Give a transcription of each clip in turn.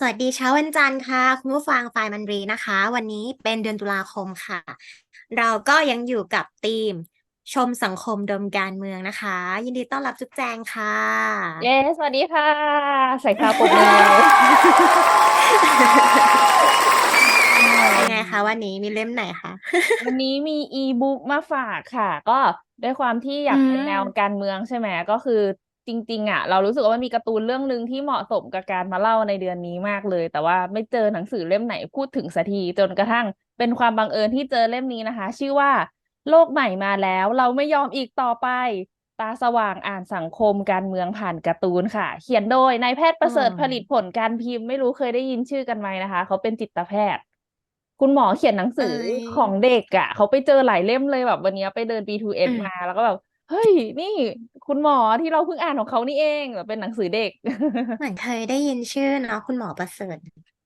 สวัสดีเช้าวันจันทร์ค่ะ คุณผู้ฟังฝ่ายมันรีนะคะ วันนี้เป็นเดือนตุลาคมค่ะ เราก็ยังอยู่กับธีมชมสังคมดมการเมืองนะคะ ยินดีต้อนรับจุ๊บแจงค่ะ เย้ สวัสดีค่ะ ใส่คาปกเลยเป็นไงคะวันนี้มีเล่มไหนคะ วันนี้มีอีบุ๊กมาฝากค่ะ ก็ด้วยความที่อยากเป็นแนวอืมการเมืองใช่ไหมก็คือ จริง ๆ อะ เรารู้สึกว่ามันมีการ์ตูนเรื่องหนึ่งที่เหมาะสมกับการมาเล่าในเดือนนี้มากเลย แต่ว่าไม่เจอหนังสือเล่มไหนพูดถึงสักทีจนกระทั่งเป็นความบังเอิญที่เจอเล่มนี้นะคะ ชื่อว่า โลกใหม่มาแล้ว เราไม่ยอมอีกต่อไป ตาสว่างอ่านสังคมการเมืองผ่านการ์ตูนค่ะ เขียนโดยนายแพทย์ประเสริฐอืมผลิตผลการพิมพ์ไม่รู้เคยได้ยินชื่อกันไหมนะคะ เขาเป็นจิตแพทย์ คุณหมอเขียนหนังสือเอ้ยของเด็กอะ เขาไปเจอหลายเล่มเลยแบบวันนี้ไปเดิน B2S อืมมาแล้วก็แบบ เฮ้ย นี่คุณหมอที่เราเพิ่งอ่านของเขานี่เองแบบเป็นหนังสือเด็ก เหมือนเคยได้ยินชื่อเนาะคุณหมอประเสริฐ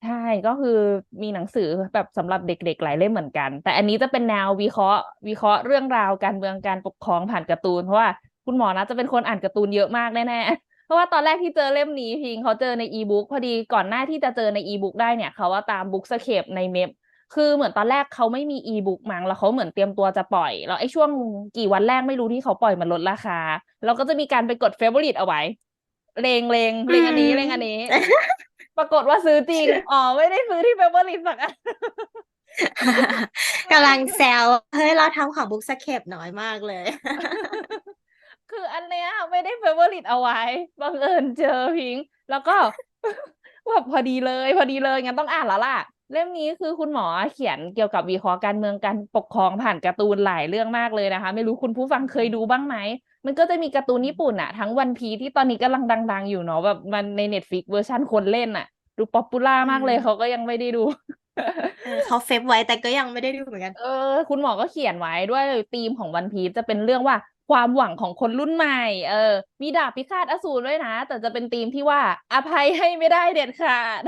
ใช่ก็คือมีหนังสือแบบสำหรับเด็กๆหลายเล่มเหมือนกัน แต่อันนี้จะเป็นแนววิเคราะห์ วิเคราะห์เรื่องราวการเมืองการปกครองผ่านการ์ตูนเพราะว่าคุณหมอนะจะเป็นคนอ่านการ์ตูนเยอะมากแน่ๆเพราะว่าตอนแรกที่เจอเล่มนี้พิงเขาเจอในอีบุ๊กพอดีก่อนหน้าที่จะเจอในอีบุ๊กได้เนี่ยเขาว่าตามบุ๊กสเคปในเมม คือเหมือนตอนแรกเขาไม่มีอีบุ๊กมั้งแล้วเขาเหมือนเตรียมตัวจะปล่อย แล้วไอ้ช่วงกี่วันแรกไม่รู้ที่เขาปล่อยมันลดราคา เราก็จะมีการไปกดเฟเวอริตเอาไว้เลงเลงเลงอันนี้อืมเลงอันนี้ ปรากฏว่าซื้อจริง อ๋อ ไม่ได้ซื้อที่เฟเวอริตสักอันกำลังแซวเฮ้ย เราทำของบุ๊กสเคปน้อยมากเลย คืออันเนี้ยไม่ได้เฟเวอริตเอาไว้บังเอิญเจอพิงค์แล้วก็แบบพอดีเลย พอดีเลยงั้นต้องอ่านแล้วล่ะ เล่มนี้คือคุณหมอเขียนเกี่ยวกับวิเคราะห์การเมืองการปกครองผ่านการ์ตูนหลายเรื่องมากเลยนะคะ ไม่รู้คุณผู้ฟังเคยดูบ้างไหม มันก็จะมีการ์ตูนญี่ปุ่นอะทั้งวันพีที่ตอนนี้กำลังดัง ๆ อยู่เนาะแบบมันในเน็ตฟิกเวอร์ชันคนเล่นอะดูป๊อปปูล่ามากเลยอืมเขาก็ยังไม่ได้ดูเออเขาเฟซไว้แต่ก็ยังไม่ได้ดูเหมือนกัน เออ คุณหมอก็เขียนไว้ด้วยธีมของวันพีซจะเป็นเรื่องว่าความหวังของคนรุ่นใหม่ เออ มีดาบพิฆาตอสูรด้วยนะ แต่จะเป็นธีมที่ว่าอภัยให้ไม่ได้เด็ดขาด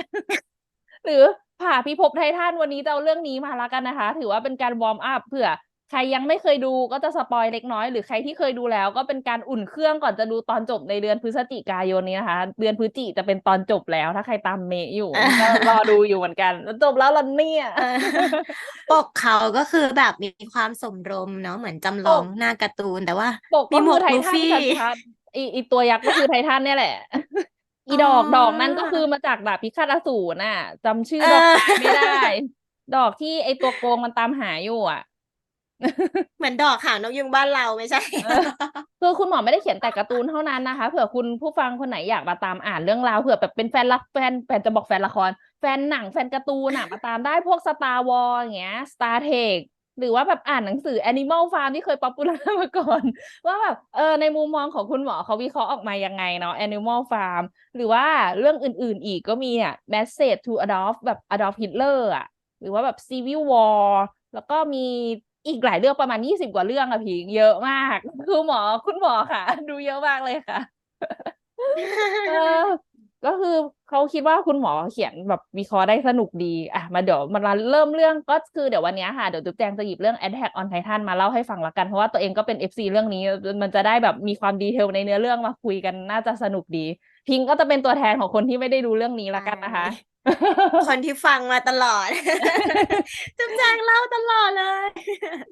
หรือผ่าพิภพไททันวันนี้จะเอาเรื่องนี้มาละกันนะคะ ถือว่าเป็นการวอร์มอัพเผื่อใครยังไม่เคยดูก็จะสปอยเล็กน้อย หรือใครที่เคยดูแล้วก็เป็นการอุ่นเครื่องก่อนจะดูตอนจบในเดือนพฤศจิกายนนี้นะคะ เดือนพฤศจิจะเป็นตอนจบแล้ว ถ้าใครตามเมย์อยู่ก็รอดูอยู่เหมือนกันจบแล้วล่ะเนี่ยเออปกเขาก็คือแบบมีความสมรมเนาะเหมือนจำลองหน้าการ์ตูนแต่ว่าปกมีก็หมคืวอกไทลูทันฟี่ชัดๆอีอีตัวยักษ์ก็คือไททันเนี่ยแหละ อีดอกอ๋อดอกนั่นก็คือมาจากดาบพิฆาตอสูรน่ะจำชื่อเอดอกอไม้ไม่ได้ ดอกที่ไอตัวโกงมันตามหาอยู่อะ เหมือนดอกหางนกยุงบ้านเราไม่ใช่เออคือคุณหมอไม่ได้เขียนแต่การ์ตูนเท่านั้นนะคะ เผื่อคุณผู้ฟังคนไหนอยากมาตามอ่านเรื่องราวเผื่อแบบเป็นแฟนละแฟนแฟนจะบอกแฟนละคร แฟนหนังแฟนการ์ตูนอะมาตามได้พวก Star Wars อย่างเงี้ย Star Trek หรือว่าแบบอ่านหนังสือ Animal Farm ที่เคยป๊อปปูล่ามาก่อน ว่าแบบเออในมุมมองของคุณหมอเขาวิเคราะห์ออกมายังไงเนาะ Animal Farm หรือว่าเรื่องอื่นๆอีกก็มีอะ Message to Adolf แบบ Adolf Hitler อะ หรือว่าแบบ Civil War แล้วก็มีอีกหลายเรื่องประมาณยี่สิบกว่าเรื่องอะพิงเยอะมาก คือหมอคุณหมอค่ะ ดูเยอะมากเลยค่ะ ก็คือเขาคิดว่าคุณหมอเขียนแบบวิเคราะห์ได้สนุกดีอะมาเดี๋ยวมาเริ่มเรื่องก็คือเดี๋ยววันนี้ค่ะ เดี๋ยวตุ๊บแจงจะหยิบเรื่อง Attack on Titan มาเล่าให้ฟังละกัน เพราะว่าตัวเองก็เป็น FC เรื่องนี้ มันจะได้แบบมีความดีเทลในเนื้อเรื่องมาคุยกันน่าจะสนุกดี พิงก็จะเป็นตัวแทนของคนที่ไม่ได้ดูเรื่องนี้ละกันนะคะ คนที่ฟังมาตลอดจุ๊บแจงเล่าตลอดเลย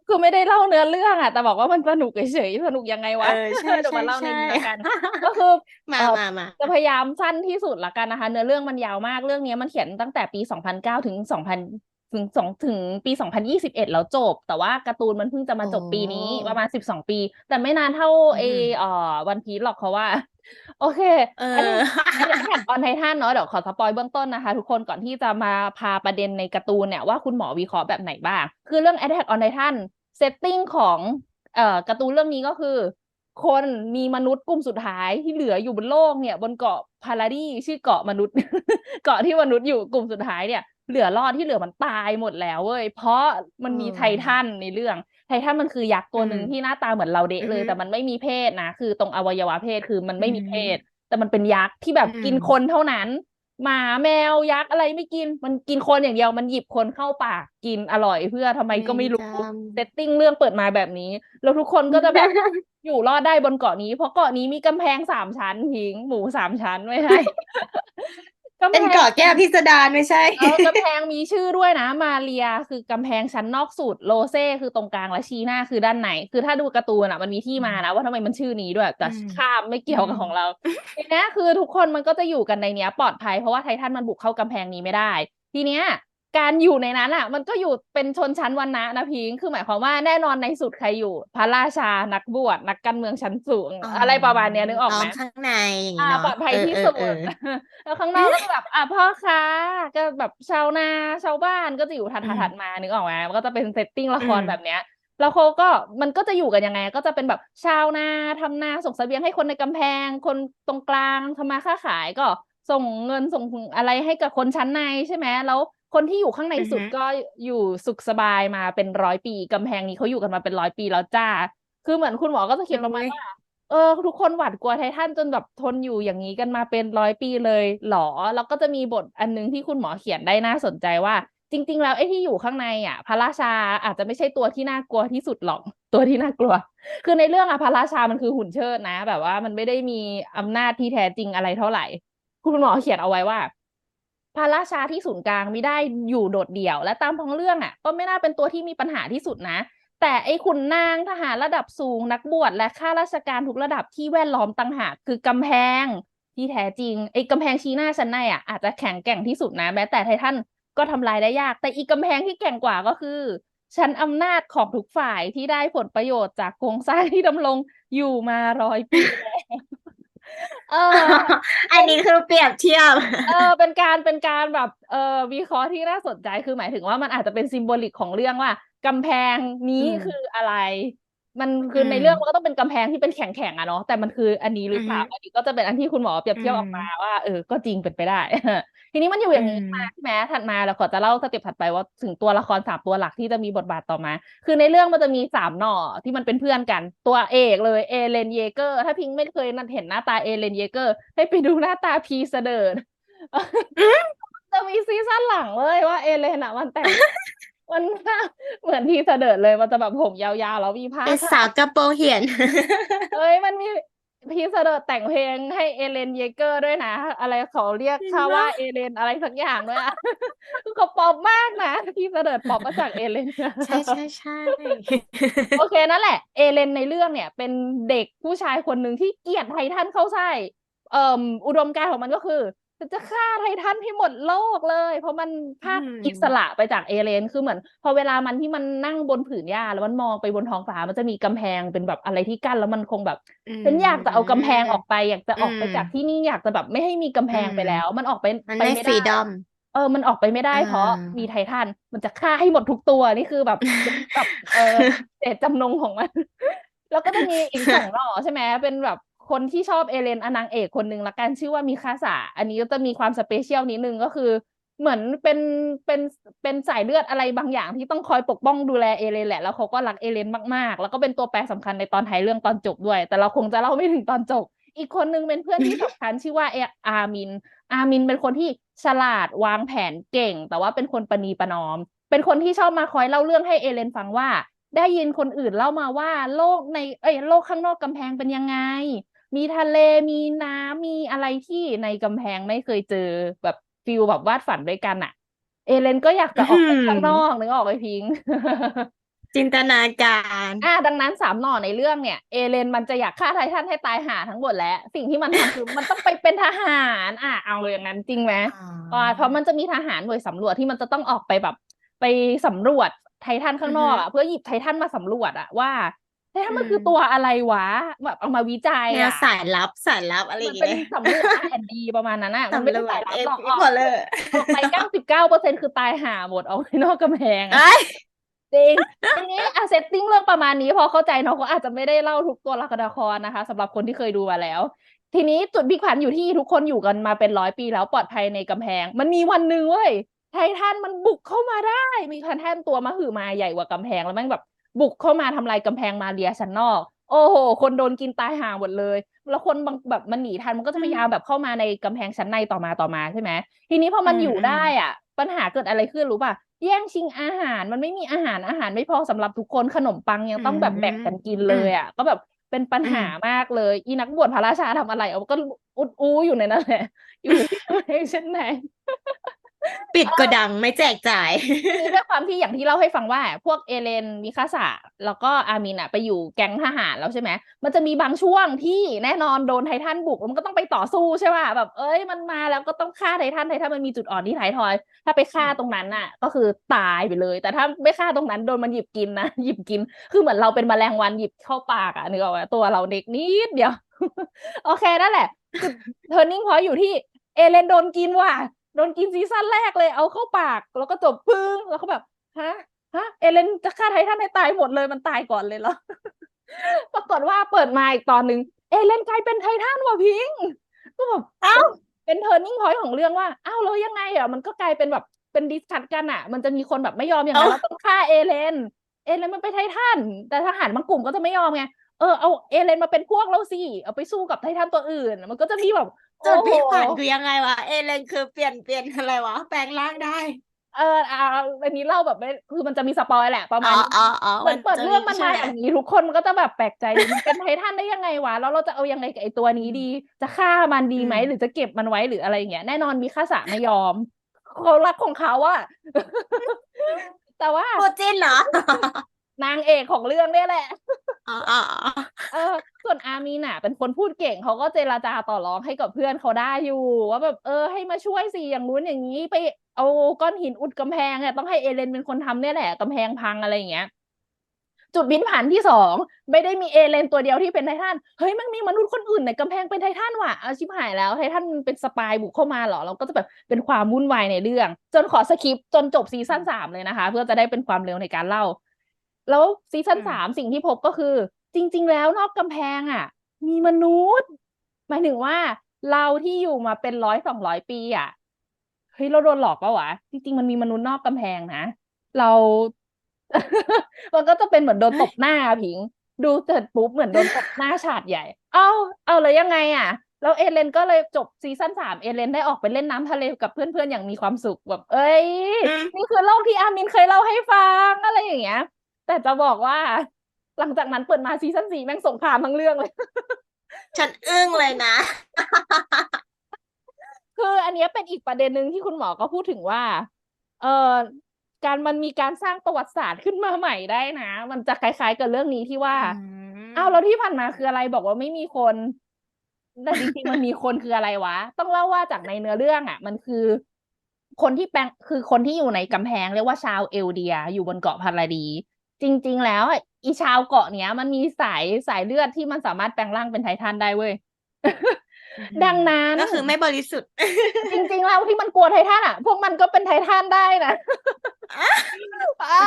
คือไม่ได้เล่าเนื้อเรื่องอะแต่บอกว่ามันสนุกเฉยๆสนุกยังไงวะเออใช่เดี๋ยวมาใช่เล่าในนี้ใช่ละกัน ก็คือมาเอ่อมามาจะพยายามสั้นที่สุดละกันนะคะ เนื้อเรื่องมันยาวมากเรื่องนี้มันเขียนตั้งแต่ปี2009ถึง2000ถึงสองถึงปี2021แล้วจบ แต่ว่าการ์ตูนมันเพิ่งจะมาจบปีนี้โอ้ประมาณ12ปี แต่ไม่นานเท่าอืมเอเอ่อวันพีซหรอกเขาว่า โอเคเออันนี้ออันนี้แท็กออนไททันเนาะเดี๋ยวขอสปอยเบื้องต้นนะคะ ทุกคนก่อนที่จะมาพาประเด็นในการ์ตูนเนี่ยว่าคุณหมอวิเคราะห์แบบไหนบ้าง คือเรื่อง Attack on Titan เซตติ้งของเอ่อการ์ตูนเรื่องนี้ก็คือ คนมีมนุษย์กลุ่มสุดท้ายที่เหลืออยู่บนโลกเนี่ย บนเกาะพาราดีชื่อเกาะมนุษย์ เกาะที่มนุษย์อยู่กลุ่มสุดท้ายเนี่ย เหลือรอดที่เหลือมันตายหมดแล้วเว้ยเพราะมันมีอืมไททันในเรื่อง ไททันมันคือยักษ์ตัวหนึ่งอืมที่หน้าตาเหมือนเราเดะเลยอือฮึแต่มันไม่มีเพศนะคือตรงอวัยวะเพศคือมันไม่มีอืมเพศ แต่มันเป็นยักษ์ที่แบบอืมกินคนเท่านั้นหมาแมวยักษ์อะไรไม่กิน มันกินคนอย่างเดียวมันหยิบคนเข้าปากกินอร่อยเพื่อทำไมก็ไม่รู้จำเซตติ้งเรื่องเปิดมาแบบนี้ แล้วทุกคนก็จะแบบอยู่รอดได้บนเกาะนี้ เพราะเกาะนี้มีกำแพงสามชั้นพิงหมูสามชั้นไม่ใช่ กำเป็นแพงเกาะแก้วพิสดารไม่ใช่ เออกำแพงมีชื่อด้วยนะ มาเรียคือกำแพงชั้นนอกสุดโลเซ่คือตรงกลางและชีหน้าคือด้านในคือถ้าดูการ์ตูนอะมันมีที่มานะว่าทำไมมันชื่อนี้ด้วยแต่อืม ข้ามไม่เกี่ยวกับอืมของเราทีเนี้ยคือทุกคนมันก็จะอยู่กันในเนี้ยปลอดภัยเพราะว่าไททันมันบุกเข้ากำแพงนี้ไม่ได้ ทีเนี้ย การอยู่ในนั้นอะ มันก็อยู่เป็นชนชั้นวรรณะนะพิงค์คือหมายความว่าแน่นอนในสุดใครอยู่ พระราชานักบวชนักการเมืองชั้นสูง อะไรประมาณเนี้ยนึกออกไหมล้มข้างในอย่างนี้อ่าเนาะปลอดภัยเออที่เออสุเอดอแล้วข้างนอกก็จะแบบอะพ่อค้าก็แบบชาวนาชาวบ้านก็จะอยู่ถัดอืมถัดมานึกออกไหมมันก็จะเป็นเซตติ้งละครอืมแบบเนี้ยแล้วเขาก็มันก็จะอยู่กันยังไง ก็จะเป็นแบบชาวนาทำนาส่งเสบียงให้คนในกำแพง คนตรงกลางทำมาค้าขายก็ส่งเงินส่งอะไรให้กับคนชั้นในใช่ไหมแล้ว คนที่อยู่ข้างในสุดอือฮึก็อยู่สุขสบายมาเป็นร้อยปีกำแพงนี้เขาอยู่กันมาเป็นร้อยปีแล้วจ้า คือเหมือนคุณหมอก็จะเขียนประมาณว่าเออทุกคนหวาดกลัวไททันจนแบบทนอยู่อย่างนี้กันมาเป็นร้อยปีเลยเหรอ แล้วก็จะมีบทอันนึงที่คุณหมอเขียนได้น่าสนใจว่า จริง ๆ แล้วไอ้ที่อยู่ข้างในอะพระราชาอาจจะไม่ใช่ตัวที่น่ากลัวที่สุดหรอกตัวที่น่ากลัว คือในเรื่องอะพระราชามันคือหุ่นเชิดนะ แบบว่ามันไม่ได้มีอำนาจที่แท้จริงอะไรเท่าไหร่ คุณหมอเขียนเอาไว้ว่า พระราชาที่ศูนย์กลางไม่ได้อยู่โดดเดี่ยว และตามท้องเรื่องอะ ก็ไม่น่าเป็นตัวที่มีปัญหาที่สุดนะ แต่ไอ้ขุนนางทหารระดับสูงนักบวชและข้าราชการทุกระดับที่แวดล้อมต่างหากคือกำแพงที่แท้จริงไอ้กำแพงชี้หน้าชั้นในอะอาจจะแข็งแกร่งที่สุดนะแม้แต่ไททันก็ทำลายได้ยาก แต่อีกกำแพงที่แกร่งกว่าก็คือชั้นอำนาจของทุกฝ่ายที่ได้ผลประโยชน์จากโครงสร้างที่ดำรงอยู่มาร้อยปีแล้ว เออ อันนี้คือเปรียบเทียบ เออ เป็นการเป็นการแบบเออวิเคราะห์ที่น่าสนใจคือหมายถึงว่ามันอาจจะเป็นซิมโบลิกของเรื่องว่ากำแพงนี้อืมคืออะไร มันคืออมในเรื่องมันก็ต้องเป็นกำแพงที่เป็นแข็งๆอะเนาะแต่มันคืออันนี้หรือเปล่าอือฮึอันนี้ก็จะเป็นอันที่คุณหมอเปรียบเทียบอืมออกมาว่าเออก็จริงเป็นไปได้ ทีนี้มันอยู่อย่างนี้อืมมาใช่ไหมถัดมาเราขอจะเล่าสเต็ปถัดไปว่าถึงตัวละครสามตัวหลักที่จะมีบทบาทต่อมา คือในเรื่องมันจะมีสามหน่อที่มันเป็นเพื่อนกันตัวเอกเลยเอเลนเยเกอร์ ถ้าพิงค์ไม่เคยนั่นเห็นหน้าตาเอเลนเยเกอร์ให้ไปดูหน้าตาพีเสดิร์ดจะมีซีซั่นหลังเลยว่าเอเลนอะมันแต่งมันเหมือนพีเสดิร์ดเลยมันจะแบบผมยาวๆ แล้วมีผ้าเป็นสาวกระโปรงเหียนเอ้ยมันมี พีเสดิร์ดแต่งเพลงให้เอเลนเยเกอร์ด้วยนะ อะไรเขาเรียกจริงเขาว่าปะเอเลนอะไรสักอย่างด้วยอะเขาป๊อปมากนะพีเสดิร์ดป๊อปมาจากเอเลนใช่ใช่ใช่โอเคนั่นแหละเอเลนในเรื่องเนี่ย เป็นเด็กผู้ชายคนหนึ่งที่เกลียดไททันเข้าไส้เอ่มอุดมการณ์ของมันก็คือ จะฆ่าไททันให้หมดโลกเลย เพราะมันภาคอืมอิสระไปจากเอเลนคือเหมือน พอเวลามันที่มันนั่งบนผืนหญ้าแล้วมันมองไปบนท้องฟ้ามันจะมีกำแพงเป็นแบบอะไรที่กั้นแล้วมันคงแบบฉันอยากจะเอากำแพงออกไป อยากจะออกไปอืมจากที่นี่อยากจะแบบไม่ให้มีกำแพงอืมไปแล้ว มันออกไปมันไปไม่ไม่ฟรีได้ดอมเออ มันออกไปไม่ได้อ่าเพราะมีไททัน มันจะฆ่าให้หมดทุกตัวนี่คือแบบแบบเออเจตจำนงของมัน แล้วก็จะมีอีกสองหน่อใช่ไหมเป็นแบบ คนที่ชอบเอเลนอนางเอกคนหนึ่งละกันชื่อว่ามิคาสะอันนี้ก็จะมีความสเปเชียลนิดนึงก็คือ เหมือนเป็นเป็นเป็นสายเลือดอะไรบางอย่างที่ต้องคอยปกป้องดูแลเอเลนแหละแล้วเขาก็รักเอเลนมากๆ แล้วก็เป็นตัวแปรสำคัญในตอนท้ายเรื่องตอนจบด้วย แต่เราคงจะเล่าไม่ถึงตอนจบ อีกคนนึงเป็นเพื่อนที่สำคัญชื่อว่าเออามิน อามินเป็นคนที่ฉลาดวางแผนเก่ง แต่ว่าเป็นคนประนีประนอม เป็นคนที่ชอบมาคอยเล่าเรื่องให้เอเลนฟังว่าได้ยินคนอื่นเล่ามาว่าโลกในเอ้ยโลกข้างนอกกำแพงเป็นยังไง มีทะเลมีน้ำมีอะไรที่ในกำแพงไม่เคยเจอแบบฟิลแบบวาดฝันด้วยกันอะเอเลนก็อยากจะออกไปข้างนอกนึกออกไหมพิง จินตนาการอ่าดังนั้นสามหน่อในเรื่องเนี่ย เอเลนมันจะอยากฆ่าไททันให้ตายหาทั้งหมดแล้ว สิ่งที่มันทำคือมันต้องไปเป็นทหาร อะเอาเลยอย่างนั้นจริงไหมอ๋ออ่าเพราะมันจะมีทหารหน่วยสำรวจที่มันจะต้องออกไปแบบ ไปสำรวจไททันข้างนอกอะเพื่อหยิบไททันมาสำรวจอะว่า ไททันมันคือตัวอะไรวะแบบเอามาวิจัยแนวอะสายลับสายลับอะไรอมันย่างเป็นเงี้ยสำรวจแอนดีประมาณนั้นอะมันไม่สำรได้วจสายลับเอ็หรอกพอเลอร์ออกไปเก้าสิบเก้าเปอร์เซ็นคือตายหาหมดออกไปนอกกำแพงอะเอ้ยจริงทีนี้อะเซตติ้งเรื่องประมาณนี้พอเข้าใจเนาะก็อาจจะไม่ได้เล่าทุกตัวละครนะคะสำหรับคนที่เคยดูมาแล้ว ทีนี้จุดพลิกผันอยู่ที่ทุกคนอยู่กันมาเป็นร้อยปีแล้วปลอดภัยในกำแพง มันมีวันหนึ่งเว้ยไททันมันบุกเข้ามาได้ มีไททันตัวมหึมาใหญ่กว่ากำแพงแล้วแม่งแบบ บุกเข้ามาทำลายกำแพงมาเรียชั้นนอก โอ้โห คนโดนกินตายห่าหมดเลย แล้วคนบางแบบมันหนีทันมันก็จะพยายามแบบเข้ามาในกำแพงชั้นในต่อมาต่อมาใช่ไหมทีนี้พอมันอืมอยู่อืมได้อะ ปัญหาเกิดอะไรขึ้นรู้ป่ะแย่งชิงอาหารมันไม่มีอาหารอาหารไม่พอสำหรับทุกคนขนมปังยังต้องแบบแบ่งกันกินเลยอะก็แบบเป็นปัญหามากเลย อีนักบวชพระราชาทำอะไรเอาก็อุดอู้อยู่ในนั้นแหละอยู่ที่กำแพงชั้นใน ปิดกระดังไม่แจกจ่ายทีนี้ด้วยความที่อย่างที่เล่าให้ฟังว่า พวกเอเลนมิคาสะแล้วก็อามินอะไปอยู่แก๊งทหารแล้วใช่ไหมมันจะมีบางช่วงที่แน่นอนโดนไททันบุกมันก็ต้องไปต่อสู้ใช่ป่ะแบบเอ้ยมันมาแล้วก็ต้องฆ่าไททันไททันมันมีจุดอ่อนที่ท้ายทอย ถ้าไปฆ่าตรงนั้นน่ะก็คือตายไปเลย แต่ถ้าไม่ฆ่าตรงนั้นโดนมันหยิบกินนะหยิบกิน คือเหมือนเราเป็นแมลงวันหยิบเข้าปากอะนึกออกไหมตัวเราเด็กนิดเดียวโอเคนั่นแหละ turning point อยู่ที่เอเลนโดนกินว่ะ โดนกินซีซั่นแรกเลยเอาเข้าปาก แล้วก็จบปึ้งแล้วก็แบบฮะฮะเอเลนจะฆ่าไททันให้ตายหมดเลยมันตายก่อนเลยเหรอปรากฏว่าเปิดมาอีกตอนหนึ่งเอเลนกลายเป็นไททันว่ะพิงก็แบบเอ้าเป็น turning point ของเรื่องว่าอ้าวแล้วยังไงอะมันก็กลายเป็นแบบเป็นดิสคัทกันอะ มันจะมีคนแบบไม่ยอมอย่างนั้นเอ้าเราต้องฆ่าเอเลนเอเลนมันเป็นไททันแต่ทหารบางกลุ่มก็จะไม่ยอมไงเออเอาเอเลนมาเป็นพวกเราสิเอาไปสู้กับไททันตัวอื่น มันก็จะมีแบบ จุดพลิกผันโอ้โหคือยังไงวะ เอเลนคือเปลี่ยนเปลี่ยนอะไรวะ แปลงร่างได้ เอออ่าอันนี้เล่าแบบไม่คือมันจะมีสปอยแหละประอ๋มาณอนี้อ๋ออ๋อเหมือนเปิดจะเรื่องมันมาใช่อย่างนี้ทุกคนมันก็จะแบบแปลกใจดิมันเป็นไททันได้ยังไงวะ แล้วเราจะเอายังไงกับไอตัวนี้ดี จะฆ่ามันดีไหมอืมหรือจะเก็บมันไว้หรืออะไรอย่างเงี้ยแน่นอนมีค่าสะไม่ยอมเขารักของเขาอะแต่ว่าโคจินเหรอนางเอกของเรื่องเนี่ยแหละอ๋ออ๋ออ๋อ เออ ส่วนอามีน่ะ เป็นคนพูดเก่งเขาก็เจรจาต่อรองให้กับเพื่อนเขาได้อยู่ ว่าแบบเออให้มาช่วยสิอย่างนู้นอย่างนี้ไปเอาก้อนหินอุดกำแพงเนี่ยต้องให้เอเลนเป็นคนทำเนี่ยแหละกำแพงพังอะไรอย่างเงี้ยจุดบินผ่านที่สองไม่ได้มีเอเลนตัวเดียวที่เป็นไททันเฮ้ยมันมีมนุษย์คนอื่นในกำแพงเป็นไททันว่ะเอาชิบหายแล้วไททันมันเป็นสปายบุกเข้ามาเหรอเราก็จะแบบเป็นความวุ่นวายในเรื่อง จนขอสคิปจนจบซีซั่นสามเลยนะคะ เพื่อจะได้เป็นความเร็วในการเล่า แล้วซีซั่นอืมสามสิ่งที่พบก็คือ จริง ๆ แล้วนอกกำแพงอะ มีมนุษย์ หมายถึงว่าเราที่อยู่มาเป็นร้อยสองร้อยปีอะเฮ้ยเราโดนหลอกปะวะจริง ๆ มันมีมนุษย์นอกกำแพงนะเรามันก็จะเป็นเหมือนโดนตบหน้าอะผิง ดูเสร็จปุ๊บเหมือนโดนตบหน้าฉาดใหญ่ เอ้าเอาเลยยังไงอะแล้วเอเลนก็เลยจบซีซั่นสามเอเลนได้ออกไปเล่นน้ำทะเลกับเพื่อนๆอย่างมีความสุขแบบ เอ้ยอืมนี่คือโลกที่อามินเคยเล่าให้ฟังอะไรอย่างเงี้ย แต่จะบอกว่า หลังจากนั้นเปิดมาซีซั่นสี่แม่งสงครามทั้งเรื่องเลย ฉันอึ้งเลยนะ คืออันเนี้ยเป็นอีกประเด็นหนึ่งที่คุณหมอก็พูดถึงว่า เอ่อการมันมีการสร้างประวัติศาสตร์ขึ้นมาใหม่ได้นะ มันจะคล้ายๆกับเรื่องนี้ที่ว่าอ้าวแล้วที่ผ่านมาคืออะไรบอกว่าไม่มีคนแต่จริงๆมันมีคนคืออะไรวะ ต้องเล่าว่าจากในเนื้อเรื่องอะ มันคือ คนที่แปลงคือคนที่อยู่ในกำแพงเรียกว่าชาวเอลเดีย อยู่บนเกาะพาราดี จริง ๆ แล้วอะอีชาวเกาะเนี้ย มันมีสายสายเลือดที่มันสามารถแปลงร่างเป็นไททันได้เว้ยดังนั้นก็คือไม่บริสุทธิ์ จริง ๆ แล้วที่มันกลัวไททันอะ พวกมันก็เป็นไททันได้นะอะ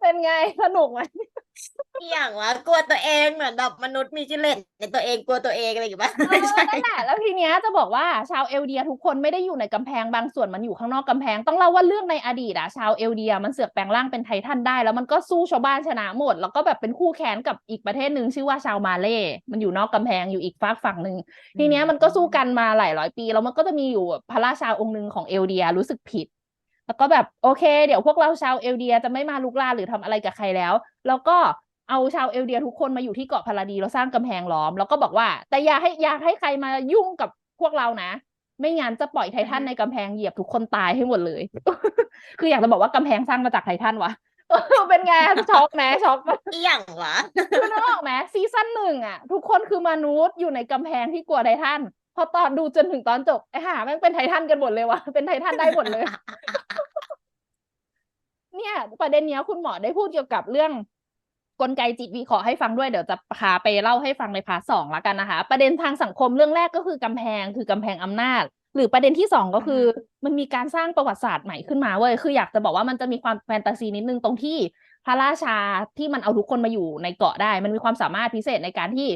เป็นไงสนุกไหม อหย่างวะกลัวตัวเองเหมือนแบบมนุษย์มีกิเลสในตัวเองกลัวตัวเองอะไรอย่างเงี้ยเอไม่อใช่นั่นแหละแล้วทีเนี้ยจะบอกว่าชาวเอลเดียทุกคนไม่ได้อยู่ในกำแพงบางส่วนมันอยู่ข้างนอกกำแพงต้องเล่าว่าเรื่องในอดีตอะชาวเอลเดียมันเสือกแปลงร่างเป็นไททันได้ แล้วมันก็สู้ชาวบ้านชนะหมด แล้วก็แบบเป็นคู่แข่งกับอีกประเทศหนึ่งชื่อว่าชาวมาเล่มันอยู่นอกกำแพงอยู่อีกฝากฝั่งหนึ่งทีเนี้ยมันก็สู้กันมาหลายร้อยปีแล้วมันก็จะมีอยู่พระราชาองค์หนึ่งของเอลเดียรู้สึกผิดแล้วก็แบบโอเค เดี๋ยวพวกเราชาวเอลเดียจะไม่มาลุกลานหรือทำอะไรกับใครแล้ว แล้วก็ เอาชาวเอลเดียทุกคนมาอยู่ที่เกาะพาราดีแล้วสร้างกำแพงล้อม แล้วก็บอกว่า แต่อย่าให้อย่าให้ใครมายุ่งกับพวกเรานะ ไม่งั้นจะปล่อยไททันในกำแพงเหยียบทุกคนตายให้หมดเลย คืออยากจะบอกว่ากำแพงสร้างมาจากไททันวะเป็นไงช็อกไหมช็อกปะอหย่างวะคือนึกออกไหมซีซั่นหนึ่งอะ ทุกคนคือมนุษย์อยู่ในกำแพงที่กลัวไททันพอตอนดูจนถึงตอนจบไอ้ห่าแม่งเป็นไททันกันหมดเลยวะเป็นไททันได้หมดเลย เนี่ย ประเด็นเนี้ยคุณหมอได้พูดเกี่ยวกับเรื่อง กลไกจิตวิเคราะห์ให้ฟังด้วยเดี๋ยวจะพาไปเล่าให้ฟังในพาร์ทสองละกันนะคะ ประเด็นทางสังคมเรื่องแรกก็คือกำแพงคือกำแพงอำนาจ หรือประเด็นที่สองก็คือ มันมีการสร้างประวัติศาสตร์ใหม่ขึ้นมาเว้ยคืออยากจะบอกว่ามันจะมีความแฟนตาซีนิดนึงตรงที่พระราชาที่มันเอาทุกคนมาอยู่ในเกาะได้ มันมีความสามารถพิเศษในการที่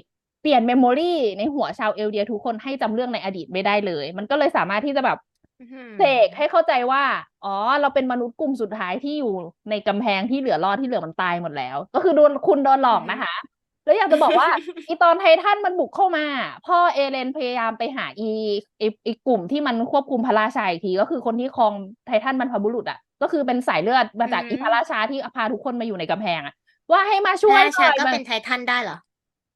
เปลี่ยนเมมโมรีในหัวชาวเอลเดียทุกคนให้จำเรื่องในอดีตไม่ได้เลย มันก็เลยสามารถที่จะแบบอื้อหือ เสกให้เข้าใจว่า อ๋อ เราเป็นมนุษย์กลุ่มสุดท้ายที่อยู่ในกำแพงที่เหลือรอดที่เหลือมันตายหมดแล้ว ก็คือโดนคุณโดนหลอกนะคะ แล้วอยากจะบอกว่า อีตอนไททันมันบุกเข้ามา พ่อเอเลนพยายามไปหาอีอีอีกลุ่มที่มันควบคุมพระราชาอีกที ก็คือคนที่ครองไททันบรรพบุรุษอะ ก็คือเป็นสายเลือดมาจากอืมอีพระราชาที่พาทุกคนมาอยู่ในกำแพงอะว่าให้มาช่พวยระราหชาน่อยก็มันเป็นไททันได้เหรอ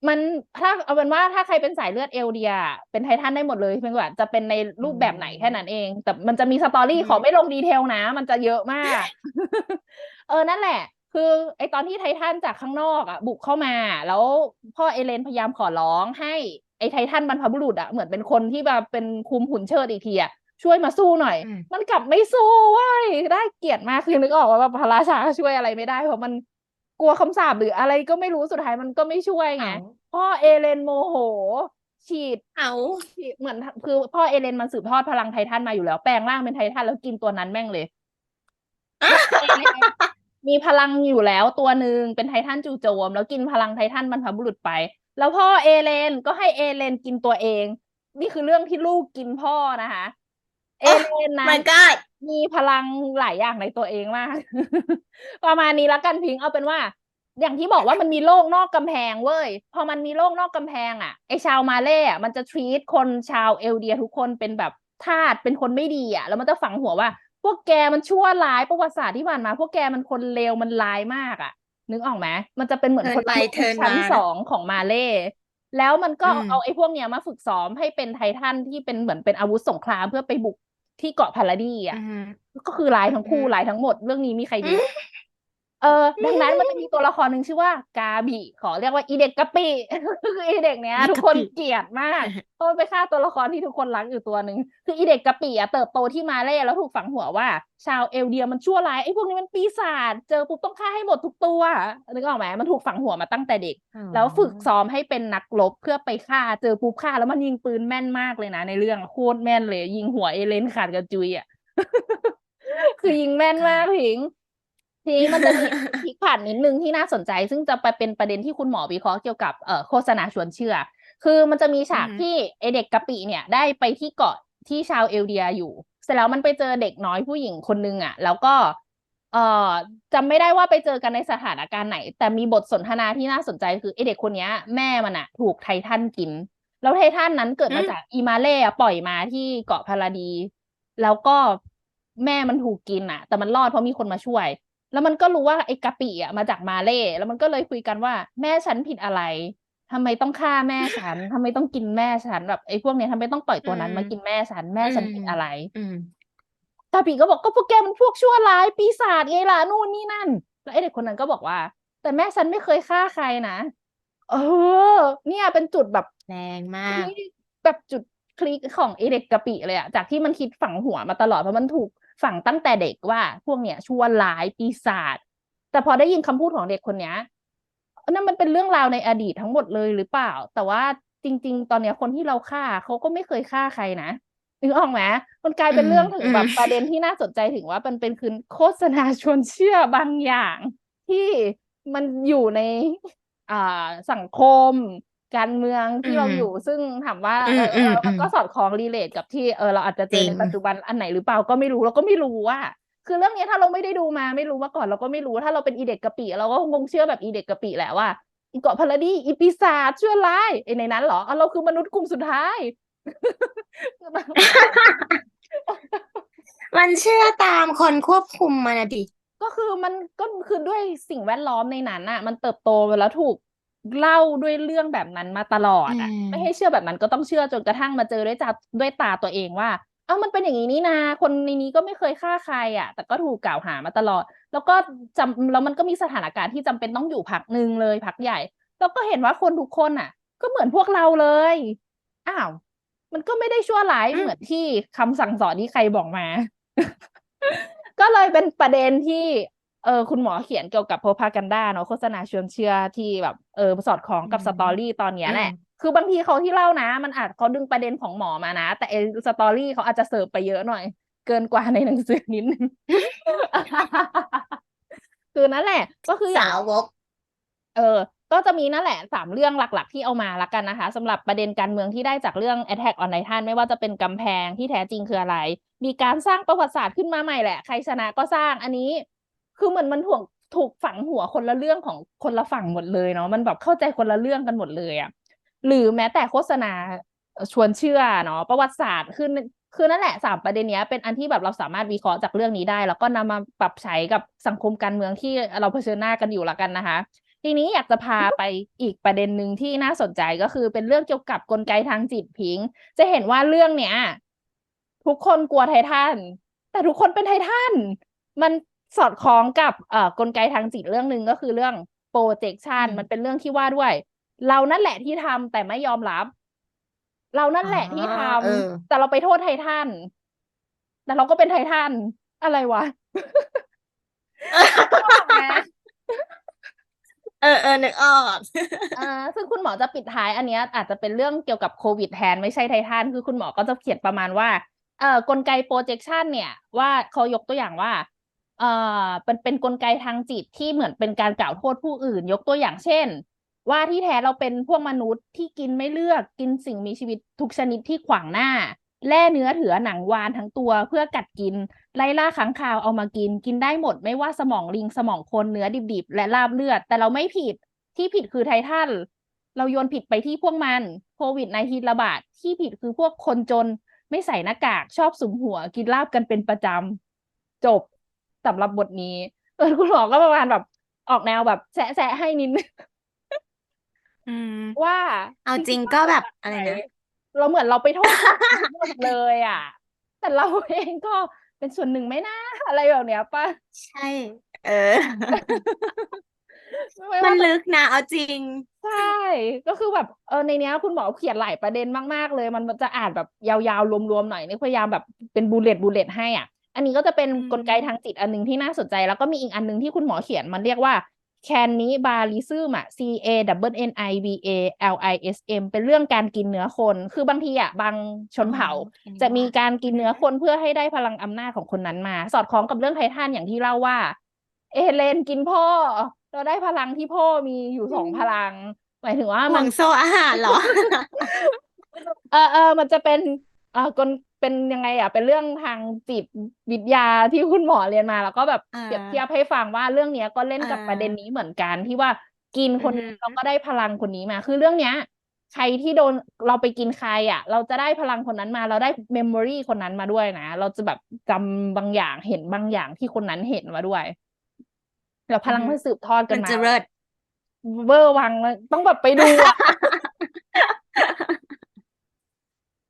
มันถ้าเอาเป็นว่าถ้าใครเป็นสายเลือดเอลเดีย เป็นไททันได้หมดเลยเพียงแต่ว่าจะเป็นในรูปแบบไหนแค่นั้นเอง แต่มันจะมีสตอรี่อืมขอไม่ลงดีเทลนะ มันจะเยอะมาก เออนั่นแหละ คือไอตอนที่ไททันจากข้างนอกอะบุกเข้ามา แล้วพ่อเอเลนพยายามขอร้องให้ไอไททันบรรพบุรุษอะเหมือนเป็นคนที่แบบเป็นคุมหุ่นเชิดอีกทีอะช่วยมาสู้หน่อยอืมมันกลับไม่สู้เว้ยได้เกลียดมากคือนึกออกว่าแบบพระราชาช่วยอะไรไม่ได้เพราะมัน กลัวคำสาปหรืออะไรก็ไม่รู้สุดท้ายมันก็ไม่ช่วยไงเอาพ่อเอเลนโมโห ฉีดเอาฉีดเหมือนคือพ่อเอเลนมันสืบทอดพลังไททันมาอยู่แล้ว แปลงร่างเป็นไททันแล้วกินตัวนั้นแม่งเลยเอเลนมีพลังอยู่แล้วตัวหนึ่งเป็นไททันจู่โจม แล้วกินพลังไททันบรรพบุรุษไป แล้วพ่อเอเลนก็ให้เอเลนกินตัวเอง นี่คือเรื่องที่ลูกกินพ่อนะคะ เอเลนนะ มันก็มีพลังหลายอย่างในตัวเองมาก ประมาณนี้แล้วกันพิงค์เอาเป็นว่า อย่างที่บอกว่ามันมีโลกนอกกำแพงเว้ย พอมันมีโลกนอกกำแพงอะไอชาวมาเล่อะมันจะ treat คนชาวเอลเดียทุกคนเป็นแบบทาสเป็นคนไม่ดีอะ แล้วมันจะฝังหัวว่า พวกแกมันชั่วร้ายประวัติศาสตร์ที่ผ่านมา พวกแกมันคนเลวมันร้ายมากอะ นึกออกไหมมันจะเป็นเหมือนเทิคร์นนไปมนุษย์เทิร์นชั้นมาสองของมาเล่แล้วมันก็อืมเอาไอ้พวกเนี้ยมาฝึกซ้อมให้เป็นไททันที่เป็นเหมือนเป็นอาวุธสงครามเพื่อไปบุก ที่เกาะพาราดีอะอือหือก็คือร้ายทั้งคู่อืมร้ายทั้งหมด เรื่องนี้มีใครดีอืม เออดังนั้นมันจะมีตัวละครหนึ่งชื่อว่ากาบิขอเรียกว่าอีเด็กกะปิคืออีเด็กเนี้ยทุกคนเกลียดมากเพราะมันไปฆ่าตัวละครที่ทุกคนรักอยู่ตัวหนึ่งคืออีเด็กกะปิอะเติบโตที่มาเล่แล้วถูกฝังหัวว่า ชาวเอลเดียมันชั่วร้ายไอ้พวกนี้มันปีศาจเจอปุ๊บต้องฆ่าให้หมดทุกตัวนึกออกไหมมันถูกฝังหัวมาตั้งแต่เด็ก แล้วฝึกซ้อมให้เป็นนักรบเพื่อไปฆ่าเจอปุ๊บฆ่าแล้วมันยิงปืนแม่นมากเลยนะ ในเรื่องโคตรแม่นเลย ยิงหัวเอเลนขาดกระจุยอะคือยิงแม่นมากพิง ทีนี้มันจะมีพลิกผันนิดนึงที่น่าสนใจ ซึ่งจะไปเป็นประเด็นที่คุณหมอวิเคราะห์เกี่ยวกับเอ่อโฆษณาชวนเชื่อ คือมันจะมีฉากอือฮึที่ไอเด็กกะปิเนี่ยได้ไปที่เกาะที่ชาวเอลเดียอยู่ เสร็จแล้วมันไปเจอเด็กน้อยผู้หญิงคนนึงอะ แล้วก็เอ่อจำไม่ได้ว่าไปเจอกันในสถานการณ์ไหน แต่มีบทสนทนาที่น่าสนใจคือไอเด็กคนเนี้ยแม่มันอะ ถูกไททันกิน แล้วไททันนั้นเกิดมาอืมจากอีมาเล่อะปล่อยมาที่เกาะพาราดี แล้วก็แม่มันถูกกินอะ แต่มันรอดเพราะมีคนมาช่วย แล้วมันก็รู้ว่าไอ้กะปิอะมาจากมาเล่แล้วมันก็เลยคุยกันว่า แม่ฉันผิดอะไรทำไมต้องฆ่าแม่ฉันทำไมต้องกินแม่ฉันแบบไอ้พวกเนี้ยทำไมต้องปล่อยตัวนั้นอืมมากินแม่ฉันแม่ฉันผิดอืมอะไรอืมกาปีก็บอกก็พวกแกมันพวกชั่วร้ายปีศาจไงล่ะนู่นนี่นั่น แล้วไอเด็กคนนั้นก็บอกว่า แต่แม่ฉันไม่เคยฆ่าใครนะเออ เนี่ยเป็นจุดแบบแรงมากที่แบบจุดคลิกของไอเด็กกะปิเลยอะจากที่มันคิดฝังหัวมาตลอดเพราะมันถูก ฝังตั้งแต่เด็กว่าพวกเนี้ยชั่วร้ายปีศาจแต่พอได้ยินคำพูดของเด็กคนเนี้ยนั่นมันเป็นเรื่องราวในอดีตทั้งหมดเลยหรือเปล่า แต่ว่าจริง ๆ ตอนเนี้ยคนที่เราฆ่าเขาก็ไม่เคยฆ่าใครนะนึกออกไหมมันกลายเป็นเรื่องถึงแบบประเด็นที่น่าสนใจถึงว่ามันเป็นคือโฆษณาชวนเชื่อบางอย่าง ที่มันอยู่ในอ่าสังคม การเมืองที่เราอืมอยู่ ซึ่งถามว่าอืเอมอเออืมอมันอืมก็สอดคล้องรีเลทกับที่เออเราอาจจะเจอจริในงปัจจุบันอันไหนหรือเปล่าก็ไม่รู้เราก็ไม่รู้ว่าคือเรื่องนี้ถ้าเราไม่ได้ดูมาไม่รู้มาก่อนเราก็ไม่รู้ถ้าเราเป็นอีเด็กกะปิเราก็คงเชื่อแบบอีเด็กกะปิแหละว่าอีเกาะพาราดีอีปีศาจชั่วร้ายไอในนั้นเหรออะเราคือมนุษย์กลุ่มสุดท้าย มันเชื่อตามคนควบคุมมันนะดิก็คือมันก็คือด้วยสิ่งแวดล้อมในนั้นอะ มันเติบโตมาแล้วถูก เล่าด้วยเรื่องแบบนั้นมาตลอดอะอืมไม่ให้เชื่อแบบนั้นก็ต้องเชื่อจนกระทั่งมาเจอด้วยตาด้วยตาตัวเองว่าเอ้ามันเป็นอย่างนี้นี่นาคนในนี้ก็ไม่เคยฆ่าใครอะ แต่ก็ถูกกล่าวหามาตลอด แล้วก็จำแล้วมันก็มีสถานการณ์ที่จำเป็นต้องอยู่พักหนึ่งเลยพักใหญ่ แล้วก็เห็นว่าคนทุกคนอะ ก็เหมือนพวกเราเลยอ้าว มันก็ไม่ได้ชั่วร้ายอืมเหมือนที่คำสั่งสอนที่ใครบอกมา ก็เลยเป็นประเด็นที่ เออคุณหมอเขียนเกี่ยวกับโพพากันดาเนาะโฆษณาชวนเชื่อที่แบบเออสอดคล้องกับอืมสตอรี่ตอนเนี้ยแหละอืมคือบางทีเขาที่เล่านะ มันอาจเขาดึงประเด็นของหมอมานะ แต่ไอสตอรี่เขาอาจจะเสิร์ฟไปเยอะหน่อย เกินกว่าในหนังสือนิดนึงคือนั่นแหละ ก็คืออย่างสาวก เออ ก็จะมีนั่นแหละสามเรื่องหลักๆ ที่เอามาละกันนะคะสำหรับประเด็นการเมืองที่ได้จากเรื่อง Attack on Titan ไม่ว่าจะเป็นกำแพงที่แท้จริงคืออะไร มีการสร้างประวัติศาสตร์ขึ้นมาใหม่แหละ ใครชนะก็สร้างอันนี้ คือเหมือนมันถูกถูกฝังหัวคนละเรื่องของคนละฝั่งหมดเลยเนาะมันแบบเข้าใจคนละเรื่องกันหมดเลยอะหรือแม้แต่โฆษณาชวนเชื่อเนาะประวัติศาสตร์คือคือนั่นแหละสามประเด็นนี้เป็นอันที่แบบเราสามารถวิเคราะห์จากเรื่องนี้ได้ แล้วก็นำมาปรับใช้กับสังคมการเมืองที่เราเผชิญหน้ากันอยู่ละกันนะคะ ทีนี้อยากจะพาไปอีกประเด็นหนึ่งที่น่าสนใจก็คือเป็นเรื่องเกี่ยวกับกลไกทางจิตพิง จะเห็นว่าเรื่องเนี้ยทุกคนกลัวไททันแต่ทุกคนเป็นไททันมัน สอดคล้องกับเอ่อกลไกทางจิตเรื่องหนึ่งก็คือเรื่อง projection อืมมันเป็นเรื่องที่ว่าด้วย เรานั่นแหละที่ทำแต่ไม่ยอมรับ เรานั่นแหละที่ทอ่าเออำแต่เราไปโทษไททันแต่เราก็เป็นไททันอะไรวะนึกออกไหมเออเออนึกออกอ่าซึ่งคุณหมอจะปิดท้ายอันเนี้ยอาจจะเป็นเรื่องเกี่ยวกับโควิดแทนไม่ใช่ไททันคือคุณหมอก็จะเขียนประมาณว่า เอ่อกลไก projection เนี่ย ว่าเขายกตัวอย่างว่า เอ่อเป็นเป็นกลไกทางจิตที่เหมือนเป็นการกล่าวโทษผู้อื่น ยกตัวอย่างเช่น ว่าที่แท้เราเป็นพวกมนุษย์ที่กินไม่เลือกกินสิ่งมีชีวิตทุกชนิดที่ขวางหน้าแล่เนื้อเถือหนังวานทั้งตัวเพื่อกัดกิน ไล่ล่าค้างคาวเอามากิน กินได้หมดไม่ว่าสมองลิงสมองคนเนื้อดิบๆ และลาบเลือด แต่เราไม่ผิดที่ผิดคือไททันเราโยนผิดไปที่พวกมันโควิดในทีระบาดที่ผิดคือพวกคนจน ไม่ใส่หน้ากากชอบสุมหัวกินลาบกันเป็นประจำจบ สำหรับบทนี้ เออคุณหมอก็ประมาณแบบออกแนวแบบแซะแซะให้นิดนึงอืมว่า เอาจริงๆก็แบบอะไรนะเราเหมือนเราไปโทษคนอื่นหมดเลยอะ แต่เราเองก็เป็นส่วนหนึ่งไหมนะอะไรแบบเนี้ยป่ะใช่ เออไม่มันว่าลึกนะเอาจริง ใช่ ก็คือแบบเออในเนี้ยคุณหมอเขียนหลายประเด็นมากๆเลย มันจะอ่านแบบยาวๆรวมๆหน่อยนี่พยายามแบบเป็นบูเลตบูเลตให้อะ อันนี้ก็จะเป็นอืมกลไกทางจิตอันหนึงที่น่าสนใจ แล้วก็มีอีกอันหนึงที่คุณหมอเขียนมันเรียกว่า cannibalism อะ C A W N I B A L I S M เป็นเรื่องการกินเนื้อคน คือบางทีอะบางชนเผ่าอ๋อเห็นจะมีว่าการกินเนื้อคนเพื่อให้ได้พลังอำนาจของคนนั้นมา สอดคล้องกับเรื่องไททันอย่างที่เล่าว่า เอเลนกินพ่อ เราได้พลังที่พ่อมีอยู่สองพลัง หมายถึงว่าห่มัวนงโซ่อาหารเหรอ เออเออมันจะเป็นเออกล เป็นยังไงอะเป็นเรื่องทางจิตวิทยาที่คุณหมอเรียนมา แล้วก็แบบอ่าเปรียบเทียบให้ฟังว่าเรื่องเนี้ยก็เล่นกับอ่าประเด็นนี้เหมือนกันที่ว่ากินคนอือฮึนี้เราก็ได้พลังคนนี้มา คือเรื่องเนี้ยใครที่โดนเราไปกินใครอะ เราจะได้พลังคนนั้นมา เราได้เมมโมรีคนนั้นมาด้วยนะ เราจะแบบจำบางอย่างเห็นบางอย่างที่คนนั้นเห็นมาด้วย แล้วพลังมันสืบทอดกัมันนมาจะเลิศเวอร์วังเลยต้องแบบไปดูอะ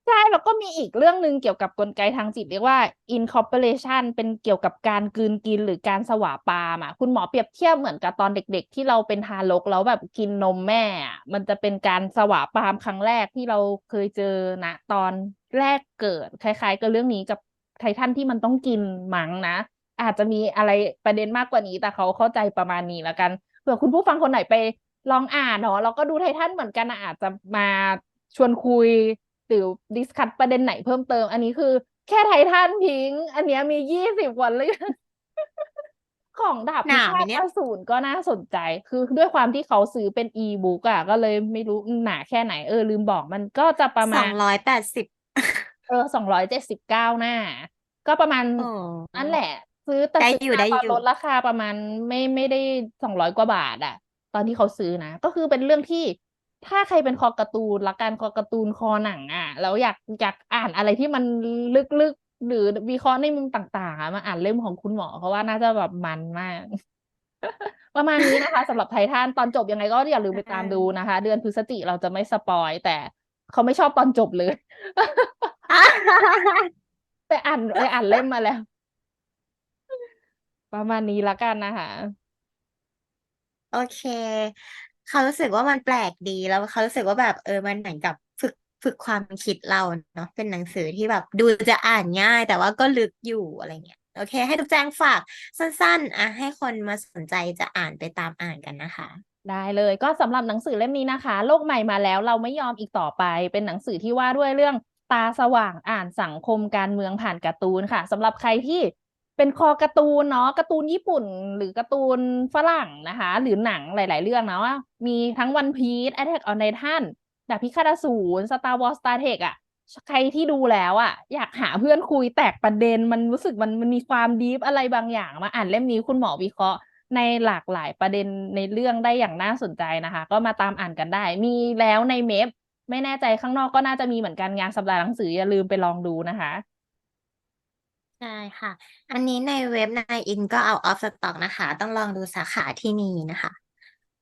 ใช่แล้วก็มีอีกเรื่องหนึ่งเกี่ยวกับกลไกทางจิตเรียกว่า incorporation เป็นเกี่ยวกับการกลืนกินหรือการสวาปามอะคุณหมอเปรียบเทียบเหมือนกับตอนเด็ก ๆ ที่เราเป็นทารกแล้วแบบกินนมแม่ มันจะเป็นการสวาปามครั้งแรกที่เราเคยเจอนะตอนแรกเกิดคล้าย ๆ กับเรื่องนี้กับไททันที่มันต้องกินมั้งนะ อาจจะมีอะไรประเด็นมากกว่านี้แต่เขาเข้าใจประมาณนี้แล้วกันเผื่อคุณผู้ฟังคนไหนไปลองอ่านเนาะแล้วก็ดูไททันเหมือนกันอาจจะมาชวนคุย หรือดิสคัทประเด็นไหนเพิ่มเติม อันนี้คือ แค่ไททันพิงค์อันเนี้ยมียี่สิบกว่าเรื่องของดาบหพินาไหมฆาตเนี่ยอสูรก็น่าสนใจ คือด้วยความที่เขาซื้อเป็นอีบุ๊กอะ ก็เลยไม่รู้หนาแค่ไหนเออลืมบอกมันก็จะประสมาอณงร้อยแปดสิบเออสองร้อยเจ็ดสิบเก้าหน้า ก็ประมาณโอ้นั่นแหละ ซื้อแต่ได้ซื้อยู่มาได้ตอนอยู่ลดราคาประมาณไม่ไม่ได้สองร้อยกว่าบาทอะตอนที่เขาซื้อนะ ก็คือเป็นเรื่องที่ ถ้าใครเป็นคอการ์ตูนละกันคอการ์ตูนคอหนังอะแล้วอยากอยากอ่านอะไรที่มันลึกๆหรือวิเคราะห์ในมุมต่างๆอะมาอ่านเล่มของคุณหมอเพราะว่าน่าจะแบบมันมาก ประมาณนี้นะคะสำหรับไททันตอนจบยังไงก็อย่าลืมไปตามดูนะคะ เดือนพฤศจิเราจะไม่สปอยแต่เขาไม่ชอบตอนจบเลยไปอ่านไปอ่านเล่มมาแล้ว ประมาณนี้ละกันนะคะ โอเค เขารู้สึกว่ามันแปลกดีแล้วเขารู้สึกว่าแบบเออมันเหมือนกับฝึกฝึกความคิดเราเนาะเป็นหนังสือที่แบบ ดูจะอ่านง่าย แต่ว่าก็ลึกอยู่อะไรเงี้ยโอเค ให้ทุกแจงฝากสั้น ๆอะให้คนมาสนใจจะอ่านไปตามอ่านกันนะคะได้เลยก็สำหรับหนังสือเล่มนี้นะคะ โลกใหม่มาแล้วเราไม่ยอมอีกต่อไป เป็นหนังสือที่ว่าด้วยเรื่องตาสว่างอ่านสังคมการเมืองผ่านการ์ตูนค่ะสำหรับใครที่ เป็นคอการ์ตูนเนาะการ์ตูนญี่ปุ่น หรือการ์ตูนฝรั่งนะคะ หรือหนังหลาย ๆ เรื่องนะว่ามีทั้ง One Piece Attack on Titan ดาบพิฆาตอสูร Star Wars Star Trek อะใครที่ดูแล้วอะอยากหาเพื่อนคุยแตกประเด็นมันรู้สึกมันมันมีความดีฟอะไรบางอย่างมาอ่านเล่มนี้คุณหมอวิเคราะห์ในหลากหลายประเด็นในเรื่องได้อย่างน่าสนใจนะคะ ก็มาตามอ่านกันได้ มีแล้วในเมฟไม่แน่ใจข้างนอกก็น่าจะมีเหมือนกันงานสัปดาห์หนังสืออย่าลืมไปลองดูนะคะ ใช่ค่ะ อันนี้ในเว็บในอินก็เอาออฟสต็อกนะคะ ต้องลองดูสาขาที่มีนะคะ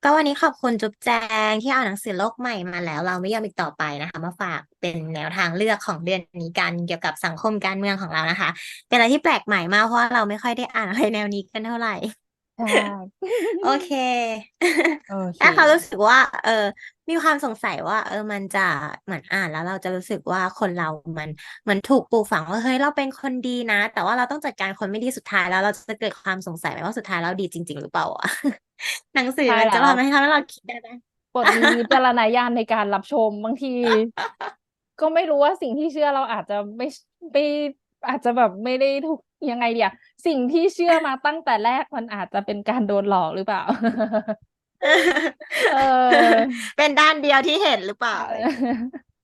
ก็วันนี้ขอบคุณจุ๊บแจงที่เอาหนังสือโลกใหม่มาแล้ว เราไม่ยอมอีกต่อไปนะคะ มาฝากเป็นแนวทางเลือกของเดือนนี้กันเกี่ยวกับสังคมการเมืองของเรานะคะ เป็นอะไรที่แปลกใหม่มากเพราะว่าเราไม่ค่อยได้อ่านอะไรแนวนี้กันเท่าไหร่ ใช่ โอเค โอเค ถ้าเขารู้สึกว่า เออ มีความสงสัยว่า เออ มันจะเหมือนอ่านแล้วเราจะรู้สึกว่าคนเรามันเหมือนถูกปลูกฝังว่าเฮ้ยเราเป็นคนดีนะ แต่ว่าเราต้องจัดการคนไม่ดีสุดท้ายแล้ว เราจะเกิดความสงสัยไหมว่าสุดท้ายเราดีจริง ๆ หรือเปล่าวะหนังสือใช่มันจะแล้วทำให้ทำให้เราคิดได้ไหม โปรดมีวิจารณญาณในการรับชมบางที ก็ไม่รู้ว่าสิ่งที่เชื่อเราอาจจะไม่ไม่อาจจะแบบไม่ได้ถูก ยังไงเดียสิ่งที่เชื่อมาตั้งแต่แรกมันอาจจะเป็นการโดนหลอกหรือเปล่าเออเป็นด้านเดียวที่เห็นหรือเปล่า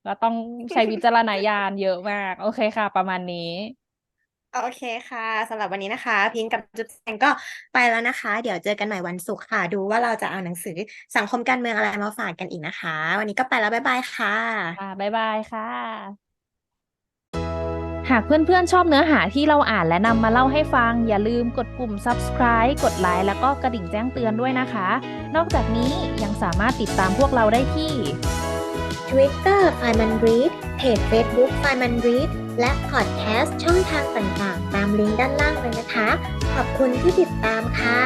ก็ต้องใช้วิจารณญาณเยอะมาก โอเคค่ะ ประมาณนี้ โอเคค่ะสำหรับวันนี้นะคะ พิงค์กับจุ๊บแจงก็ไปแล้วนะคะ เดี๋ยวเจอกันใหม่วันศุกร์ค่ะ ดูว่าเราจะเอาหนังสือสังคมการเมืองอะไรมาฝากกันอีกนะคะ วันนี้ก็ไปแล้ว บ๊ายบายค่ะค่ะบ๊ายบายค่ะ หากเพื่อนๆ ชอบเนื้อหาที่เราอ่านและนำมาเล่าให้ฟัง อย่าลืมกดปุ่ม subscribe กดไลค์แล้วก็กระดิ่งแจ้งเตือนด้วยนะคะ นอกจากนี้ยังสามารถติดตามพวกเราได้ที่ Twitter f i m a n Read เพจ Facebook f i m a n Read และพอดแคสต์ช่องทางต่างๆ ตามลิงก์ด้านล่างเลยนะคะ ขอบคุณที่ติดตามค่ะ